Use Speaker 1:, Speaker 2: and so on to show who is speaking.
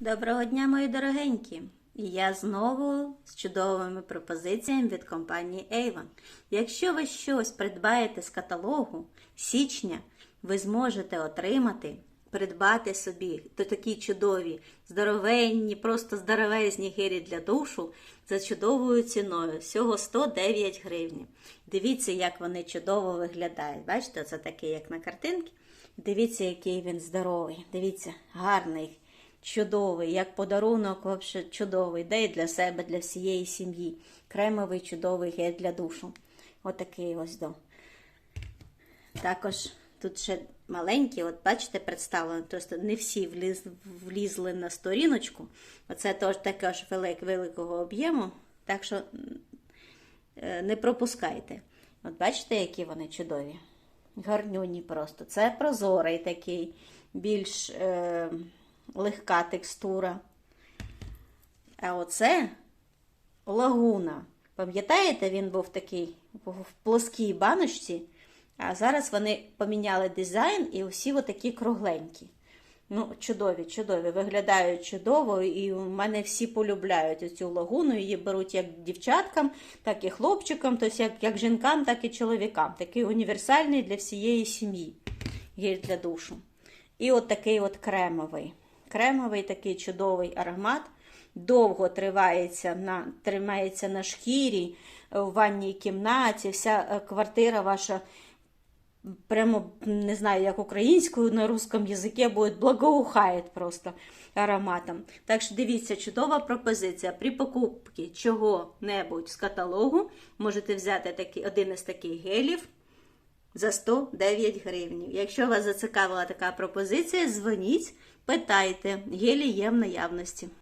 Speaker 1: Доброго дня, мої дорогенькі! Я знову з чудовими пропозиціями від компанії Avon. Якщо ви щось придбаєте з каталогу січня, ви зможете отримати, придбати собі то такі чудові, здоровенні, просто здоровезні гелі для душу за чудовою ціною. Всього 109 гривень. Дивіться, як вони чудово виглядають. Бачите, це такий, як на картинці. Дивіться, який він здоровий. Дивіться, гарний чудовий, як подарунок, вообще чудовий, де і для себе, для всієї сім'ї. Кремовий чудовий гель для душу. Отакий ось до. Також тут ще маленькі, от бачите, представлено, тобто не всі вліз, влізли на сторіночку. Оце теж також велик, великого об'єму, так що е, не пропускайте. От бачите, які вони чудові. Гарнюні просто. Це прозорий такий, більш е, легка текстура. А оце лагуна. Пам'ятаєте, він був такий в плоскій баночці, а зараз вони поміняли дизайн і усі отакі кругленькі. Ну, чудові, чудові, виглядають чудово, і у мене всі полюбляють цю лагуну. Її беруть як дівчаткам, так і хлопчикам, тобто як, як жінкам, так і чоловікам. Такий універсальний для всієї сім'ї гель для душу. І от такий от кремовий. Кремовий такий чудовий аромат. Довго тривається на, тримається на шкірі, в ванній кімнаті, вся е, квартира ваша прямо не знаю, як українською на русском язикі буде благоухає просто ароматом. Так що дивіться, чудова пропозиція. При покупці чого-небудь з каталогу можете взяти такий, один із таких гелів за 109 гривень. Якщо вас зацікавила така пропозиція, дзвоніть, питайте, гелі є в наявності.